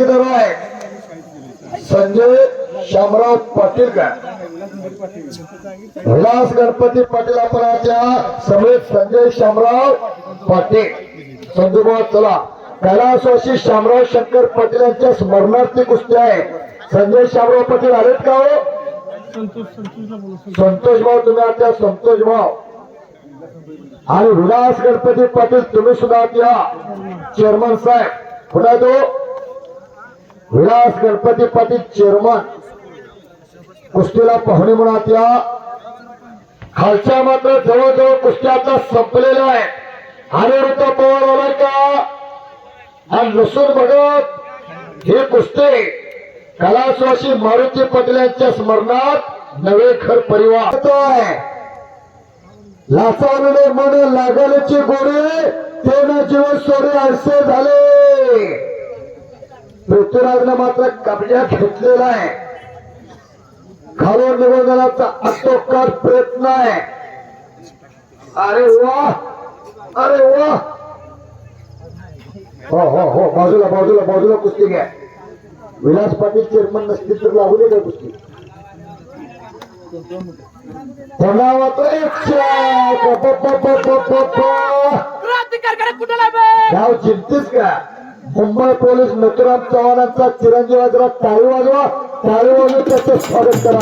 ठेकेदार आहे संजय श्यामराव पाटील का? विलास गणपती पाटील अपराच्या समेत संजय श्यामराव पाटील. संजूभाऊ चला. कैलासवासी श्यामराव शंकर पाटील यांच्या स्मरणार्थी कुस्ती आहे. संजय श्यामराव पाटील आलेत का हो? संतोष भाऊ तुम्ही आता संतोष भाऊ. आणि विलास गणपती पाटील तुम्ही सुद्धा आत चेअरमन साहेब. पुन्हा तो विलास गणपती पाटील चेअरमन. कुस्तीला पाहुणे म्हणत या. खालच्या मात्र जवळजवळ कुस्ती आता संपलेल्या आहे अनिरुद्ध पवार आलाय का? आणि लसूण भगत हे कुस्ती कलाश्वासी मारुती पाटील यांच्या स्मरणात नवे घर परिवार. आहे लाचाविले मन लागल्याचे गोरे ते न जीवन सोरे आरसे झाले. पृथ्वीराजनं मात्र कब्जा घेतलेला आहे. खालून निघून जाण्याचा अतोकात प्रयत्न आहे. अरे वा! अरे वा! हो हो हो बाजूला बाजूला बाजूला कुस्ती घ्या. विलास पाटील चेअरमन नसतील तर लागू दे कुस्ती? पुन्हा मात्र एकशे आठ. प- प- प- प- प- प- प. क्रांतिकारकडे कुठे बे गाव चिंतीस का? मुंबई पोलीस नथुराम चव्हाणांचा चिरंजीवाजरा टाळी वाजवा. टाळी वाजवून त्याचं स्वागत करा.